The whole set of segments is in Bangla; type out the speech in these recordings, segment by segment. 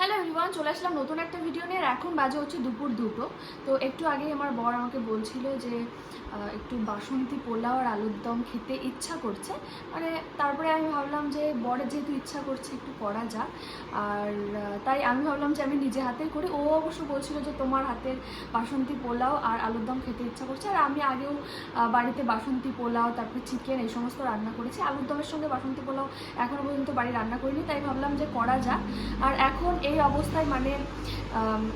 হ্যালো এভরিওয়ান চলে আসলাম নতুন একটা ভিডিও নিয়ে। এখন বাজে হচ্ছে দুপুর দুটো। তো একটু আগে আমার বর আমাকে বলছিল যে একটু বাসন্তী পোলাও আর আলুর দম খেতে ইচ্ছা করছে। মানে তারপরে আমি ভাবলাম যে, বরের যেহেতু ইচ্ছা করছে, একটু করা যাক। আর তাই আমি ভাবলাম যে আমি নিজে হাতেই করি। ও অবশ্য বলছিল যে, তোমার হাতের বাসন্তী পোলাও আর আলুর দম খেতে ইচ্ছা করছে। আর আমি আগেও বাড়িতে বাসন্তী পোলাও, তারপর চিকেন এই সমস্ত রান্না করেছি। আলুর দমের সঙ্গে বাসন্তী পোলাও এখনও পর্যন্ত বাড়ি রান্না করিনি, তাই ভাবলাম যে করা যাক। আর এখন এই অবস্থায় মানে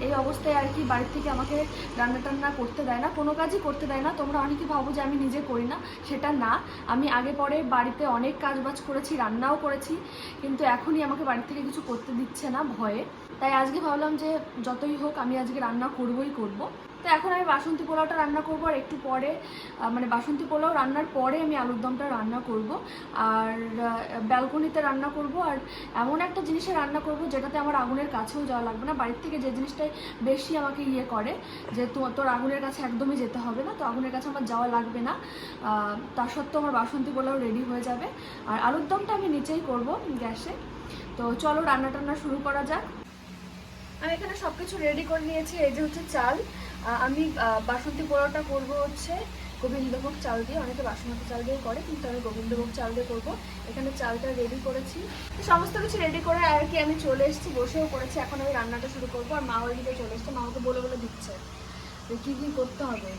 এই অবস্থায় আর কি বাড়ির থেকে আমাকে রান্না টান্না করতে দেয় না, কোনো কাজই করতে দেয় না। তোমরা অনেকে ভাবো যে আমি নিজে করি না, সেটা না। আমি আগে পরে বাড়িতে অনেক কাজ বাজ করেছি, রান্নাও করেছি, কিন্তু এখনই আমাকে বাড়ি থেকে কিছু করতে দিচ্ছে না ভয়ে। তাই আজকে ভাবলাম যে যতই হোক আমি আজকে রান্না করবই করব। তো এখন আমি বাসন্তী পোলাওটা রান্না করব আর একটু পরে মানে বাসন্তী পোলাও রান্নার পরে আমি আলুর দমটা রান্না করব। আর ব্যালকনিতে রান্না করব আর এমন একটা জিনিসে রান্না করব যেটাতে আমার আগুনের কাছেও যাওয়া লাগবে না। বাড়ির থেকে যে জিনিসটাই বেশি আমাকে ইয়ে করে যে তোর আগুনের কাছে একদমই যেতে হবে না তো আগুনের কাছে আমার যাওয়া লাগবে না। আহ, তা সত্ত্বেও আমার বাসন্তী পোলাও রেডি হয়ে যাবে। আর আলুর দমটা আমি নিচেই করব গ্যাসে। তো চলো রান্না টান্না শুরু করা যাক। আমি এখানে সব কিছু রেডি করে নিয়েছি এই যে হচ্ছে চাল। আমি বাসন্তী পোলাওটা করব হচ্ছে গোবিন্দভোগ চাল দিয়ে। অনেকে বাসমতি চাল দিয়ে করে, কিন্তু আমি গোবিন্দভোগ চাল দিয়ে করব। এখানে চালটা রেডি করেছি। সমস্ত কিছু রেডি করে আর কি আমি চলে এসেছি, বসেও করেছি। এখন আমি রান্নাটা শুরু করব আর মা ওইদিকে চলে এসছে। মা ওকে বলে বলে দিচ্ছে যে কী কী করতে হবে।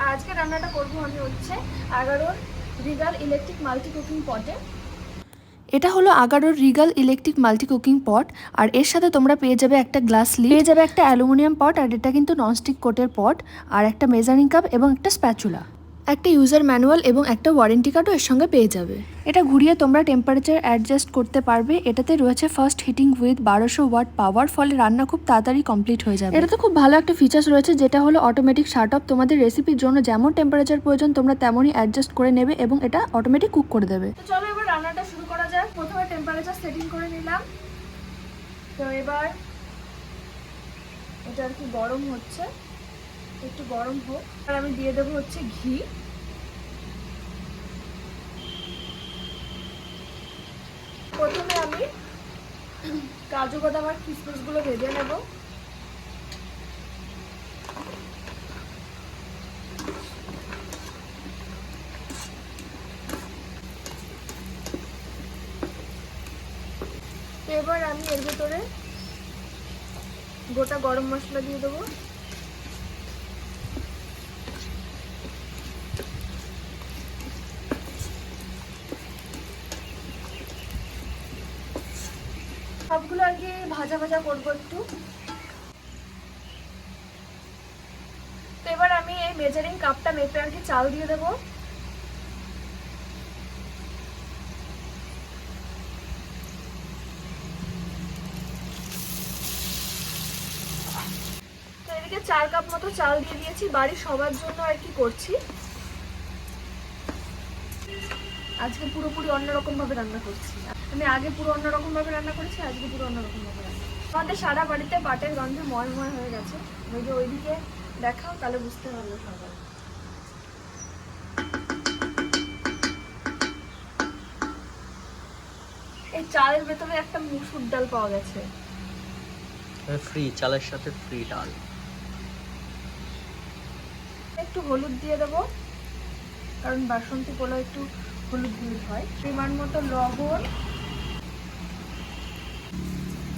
আর আজকে রান্নাটা করব আমি হচ্ছে এগারোর রিগাল ইলেকট্রিক মাল্টি কুকিং পটে। এটা হলো আগারোর Regal electric multi cooking pot, আর এর সাথে তোমরা পেয়ে যাবে একটা গ্লাস লিড, পেয়ে যাবে একটা অ্যালুমিনিয়াম পট, আর এটা কিন্তু ননস্টিক কোটের পট, আর একটা মেজারিং কাপ এবং একটা স্প্যাচুলা। একটা ইউজার ম্যানুয়াল এবং একটা ওয়ারেন্টি কার্ডও এর সঙ্গে পেয়ে যাবে। এটা ঘুরিয়ে তোমরা টেম্পারেচার অ্যাডজাস্ট করতে পারবে, এটাতে রয়েছে ফার্স্ট হিটিং উইথ বারোশো ওয়াট পাওয়ার ফলে রান্না খুব তাড়াতাড়ি কমপ্লিট হয়ে যাবে। এটাতে খুব ভালো একটা ফিচার্স রয়েছে, যেটা হলো অটোমেটিক শার্ট অফ তোমাদের রেসিপির জন্য যেমন টেম্পারেচার প্রয়োজন, তোমরা তেমনই অ্যাডজাস্ট করে নেবে এবং এটা অটোমেটিক কুক করে দেবে। চলো এবার রান্নাটা শুরু টেম্পারেচার সেটিং করে নিলাম। তো এবার এটা আর কি গরম হচ্ছে। একটু গরম হোক। আর আমি দিয়ে দেবো হচ্ছে ঘি। প্রথমে আমি কাজু বাদাম আর কিসমিসগুলো ভেজে নেব তো এবার আমি এর ভেতরে গোটা গরম মশলা দিয়ে দেবো। সবগুলো আর কি ভাজা ভাজা করব একটু। তো এবার আমি এই মেজারিং কাপটা মেপে আর কি চাল দিয়ে দেবো। চার কাপ মতো চাল দিয়ে দিয়েছি, বাড়ির সবার জন্য আর কি করছি। আজকে পুরোপুরি অন্যরকম ভাবে রান্না করছি। আমি আগে পুরো অন্যরকম ভাবে রান্না করেছি, আজকে পুরো অন্যরকম ভাবে রান্না আমাদের সারা বাড়িতে বাটের গন্ধে ময়ময় হয়ে গেছে। ওই যে ওইদিকে দেখাও, তাহলে বুঝতে পারবে সবাই। এই চালের ভেতরে একটা মুসুর ডাল পাওয়া গেছে। ফ্রি, চালের সাথে ফ্রি ডাল। একটু হলুদ দিয়ে দেবো, কারণ বাসন্তী পোলাও একটু হলুদ হলুদ হয়। পরিমাণ মতো লবণ,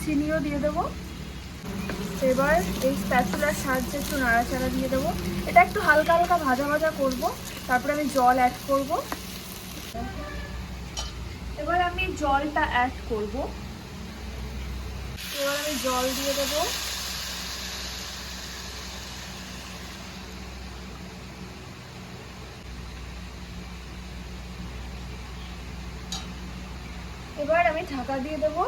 চিনিও দিয়ে দেবো। এবার এই স্প্যাচুলার সাহায্যে একটু নাড়াচাড়া দিয়ে দেবো। এটা একটু হালকা হালকা ভাজা ভাজা করব, তারপরে আমি জল অ্যাড করব। এবার আমি জলটা অ্যাড করব। এবার আমি জল দিয়ে দেবো। এবার আমি ঢাকা দিয়ে দেবো।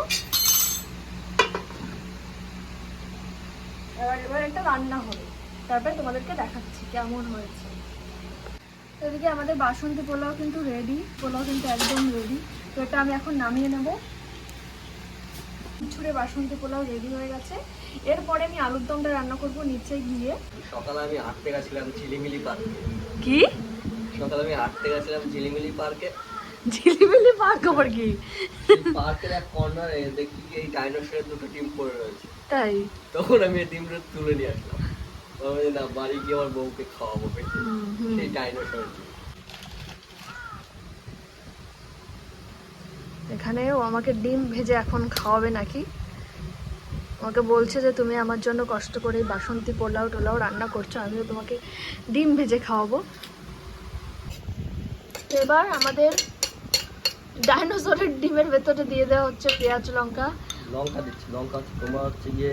এবার এবার একটা রান্না হবে। তারপরে তোমাদেরকে দেখাচ্ছি কেমন হয়েছে। তো এদিকে আমাদের বাসন্তী পোলাও কিন্তু রেডি পোলাও কিন্তু একদম রেডি তো এটা আমি এখন নামিয়ে নেব। ছুড়ে বাসন্তী পোলাও রেডি হয়ে গেছে। এরপরে আমি আলুর দমটা রান্না করব নিচে গিয়ে। সকালে আমি হাঁটতে গেছিলাম ঝিলিমিলি পার্কে। কি? সকালে আমি হাঁটতে গেছিলাম ঝিলিমিলি পার্কে। ঝিলিমিলি পার্ক আবার কি? পার্কের এক কর্নারে দেখি এই ডাইনোসরের দুটো ডিম পড়ে রয়েছে। তাই? তখন আমি এই ডিমটা তুলে নিয়ে আসলাম। আমি না বাড়ি গিয়ে আমার বউকে খাওয়াবো। সেই ডাইনোসর এখানে ও আমাকে ডিম ভেজে এখন খাওয়াবে নাকি? আমাকে বলছে যে তুমি আমার জন্য কষ্ট করে বাসন্তী পোলাও টোলাও রান্না করছ আমিও তোমাকে ডিম ভেজে খাওয়াবো। এবার আমাদের ডাইনোসরের ডিমের ভেতরে দিয়ে দেওয়া হচ্ছে পেঁয়াজ লঙ্কা। লঙ্কা দিচ্ছি লঙ্কা তোমার হচ্ছে গিয়ে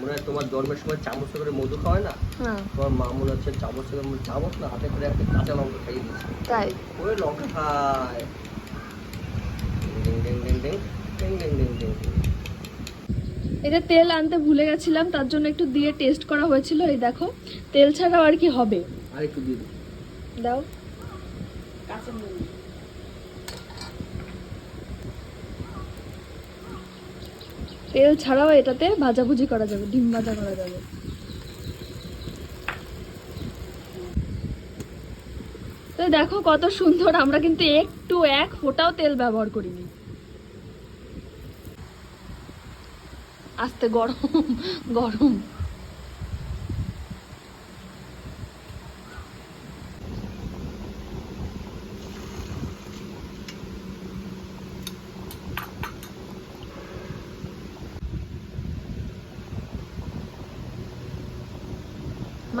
মনে হয় তোমার জন্মের সময় চামচ করে মধু খাওয়ায় না? হ্যাঁ। তোমার মা মনে হচ্ছে চামচ করে মধু চামচ না হাতে করে একটা কাঁচা লঙ্কা খাইয়ে দিচ্ছে। তাই। ওই লঙ্কা খায়। এটা তেল আনতে ভুলে গেছিলাম তার জন্য একটু দিয়ে টেস্ট করা হয়েছিল এই দেখো। তেল ছাড়াও আর কি হবে? আর একটু দিয়ে দাও। কাঁচা তেল ছাড়াও এটাতে ভাজাভুজি করা যাবে, ডিম ভাজা করা যাবে। তো দেখো কত সুন্দর, আমরা কিন্তু একটু এক ফোটাও তেল ব্যবহার করিনি। আস্তে গরম গরম।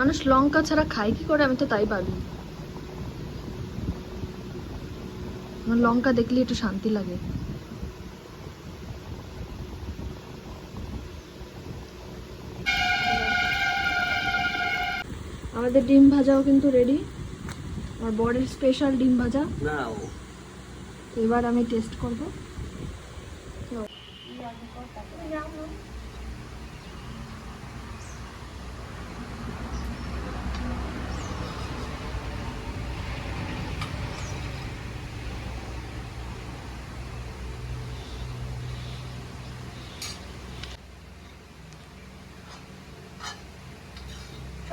মানুষ লঙ্কা ছাড়া খায় কি করে? আমি তো তাই ভাবি। আমার লঙ্কা দেখলে একটু শান্তি লাগে। আমাদের ডিম ভাজাও কিন্তু রেডি আমার বরের স্পেশাল ডিম ভাজা। এবার আমি টেস্ট করব।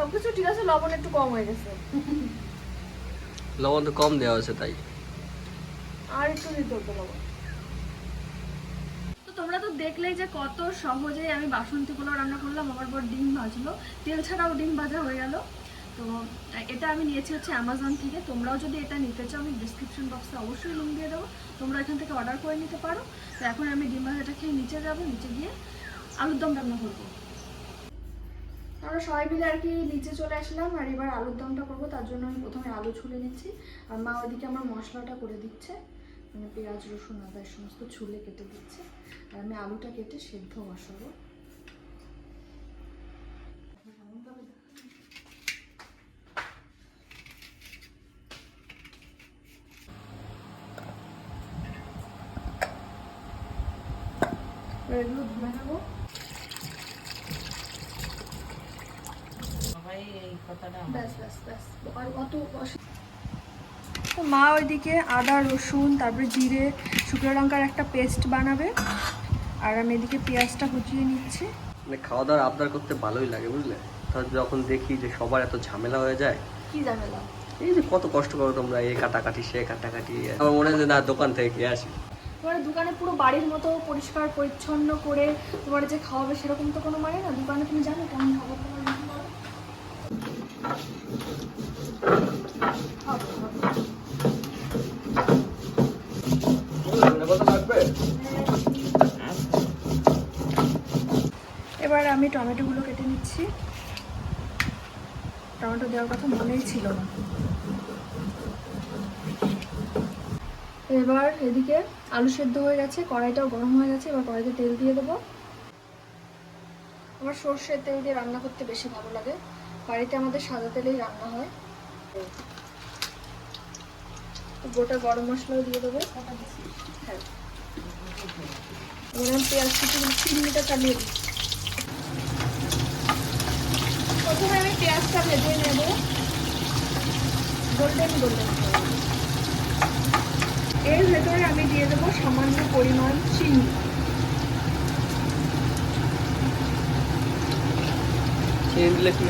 সবকিছু ঠিক আছে লবণ একটু কম হয়ে গেছে। লবণ তো কম দেওয়া হয়েছে তাই। আর একটু দিতে হতো লবণ। তো তোমরা তো দেখলেই যে কত সহজেই আমি বাসন্তী পোলাও রান্না করলাম আমার পর ডিম ভাজলো। তেল ছাড়াও ডিম ভাজা হয়ে গেল। তো এটা আমি নিয়েছি হচ্ছে অ্যামাজন থেকে। তোমরাও যদি এটা নিতে চাও আমি ডিসক্রিপশন বক্সে অবশ্যই লিঙ্ক দিয়ে দেবো। তোমরা এখান থেকে অর্ডার করে নিতে পারো। তো এখন আমি ডিম ভাজাটা খেয়ে নিচে যাব নিচে গিয়ে আলুর দম রান্না করব। আমরা সবাই মিলে আর কি নিচে চলে আসলাম আর এবার আলুর দমটা করব, তার জন্য আমি প্রথমে আলু ছুলে নিচ্ছি। আর মা ওদিকে আমার মশলাটা করে দিচ্ছে মানে পেঁয়াজ, রসুন, আদা সমস্ত ছুলে কেটে দিচ্ছে। আর আমি আলুটা কেটে সেদ্ধ বসাবো। তো মা ওইদিকে আদা রসুন তারপরে জিরে শুকনো লঙ্কার একটা পেস্ট বানাবে। আর আমি এদিকে পেঁয়াজটা কুচিয়ে নিচ্ছি। মানে খাওয়া দাওয়ার আবদার করতে ভালোই লাগে বুঝলে? যখন দেখি যে সবার এত ঝামেলা হয়ে যায় কি ঝামেলা? এই যে কত কষ্ট করো তোমরা এ কাটাকাটি সে কাটাকাটি। আমার মনে হয় না দোকান থেকে খেয়ে আসি। তোমার দোকানে পুরো বাড়ির মতো পরিষ্কার পরিচ্ছন্ন করে তোমার যে খাওয়াবে সেরকম তো কোনো মানে না? দোকানে তুমি জানো কেমন খাবার তোমার রান্না করে? হবে, হবে। এবার আমি টমেটোগুলো কেটে নিচ্ছি। টমেটো দেওয়ার কথা মনেই ছিল না। এবার এদিকে আলু সেদ্ধ হয়ে গেছে, কড়াইটাও গরম হয়ে গেছে, এবার কড়াইতে তেল দিয়ে দেবো। আমার সর্ষের তেল দিয়ে রান্না করতে বেশি ভালো লাগে। বাড়িতে আমাদের সাদা তেলেই রান্না হয়। গোটা গরম মশলাও দিয়ে দেবো। হ্যাঁ। এবার আমি পেঁয়াজ কুচি চিংড়িটা চালিয়ে দিই। প্রথমে আমি পেঁয়াজটা ভেজে নেব। গোল্ডেন গোল্ডেন এর ভেতরে আমি দিয়ে দেবো সামান্য পরিমাণ চিনি। চিনি দিলে কি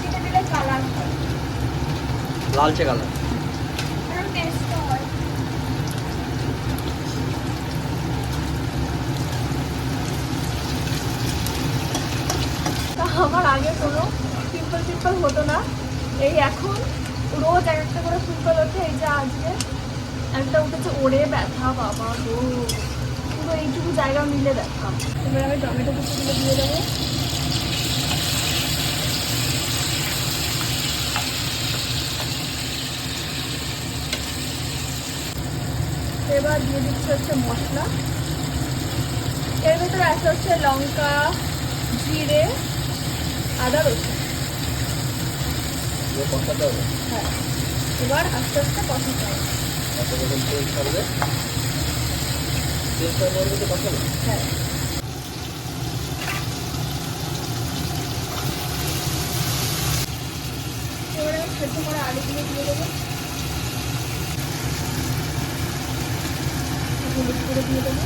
চিনি দিলে কালার হয়। লালচে কালার। আমার আগে কোনো সিম্পল সিম্পল হতো না। এই এখন রোজ এক একটা করে পিম্পল হচ্ছে, এই যে আজকে একটা উঠেছে ওরে ব্যথা, বাবা তো পুরো এইটুকু জায়গা মিলে ব্যথা। এবার আমি টমেটো কিছু দিয়ে দেবো। এবার দিয়ে দিচ্ছি হচ্ছে মশলা। এর ভেতরে আছে হচ্ছে লঙ্কা জিরে আদা রসুন। হ্যাঁ। এবার আস্তে আস্তে কষাতে হবে। হ্যাঁ। এবারে সেদ্ধ করা আলুগুলো দিয়ে দেবো। হলুদ করে দিয়ে দেবো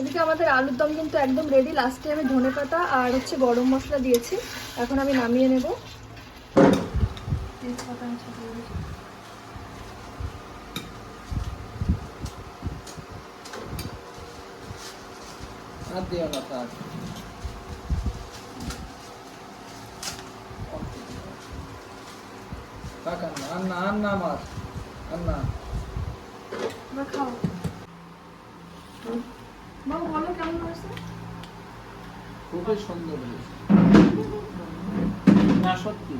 এদিকে আমাদের আলুর দম কিন্তু একদম রেডি লাস্টে আমি ধনে পাতা আর হচ্ছে গরম মশলা দিয়েছি। এখন আমি নামিয়ে নেব। তেজপাতা আমি ছাড়িয়ে দিচ্ছি। আর দিও না থাক থাক আন্না? আন্না আমার। আন্না। খাও। বাবু বলো কেমন হয়েছে? খুবই সুন্দর হয়েছে। না সত্যি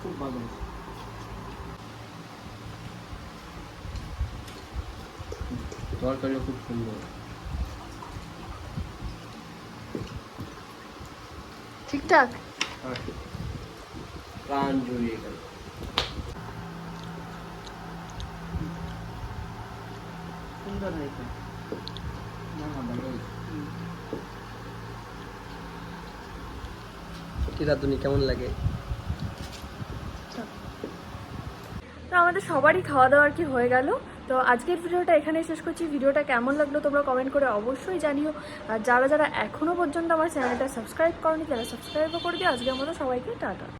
খুব ভালো হয়েছে তরকারিও খুব সুন্দর। ঠিকঠাক? প্রাণ জুড়িয়ে গেল। সুন্দর হয়েছে। না না ভালো কি রাধুনি কেমন লাগে? তো আমাদের সবারই খাওয়া দাওয়া আর কি হয়ে গেল। তো আজকের ভিডিওটা এখানেই শেষ করছি। ভিডিওটা কেমন লাগল তোমরা কমেন্ট করে অবশ্যই জানিও। আর যারা যারা এখনও পর্যন্ত আমার চ্যানেলটা সাবস্ক্রাইব করনি, তারা সাবস্ক্রাইবও করে দিও। আজকের মতো সবাইকে টাটা।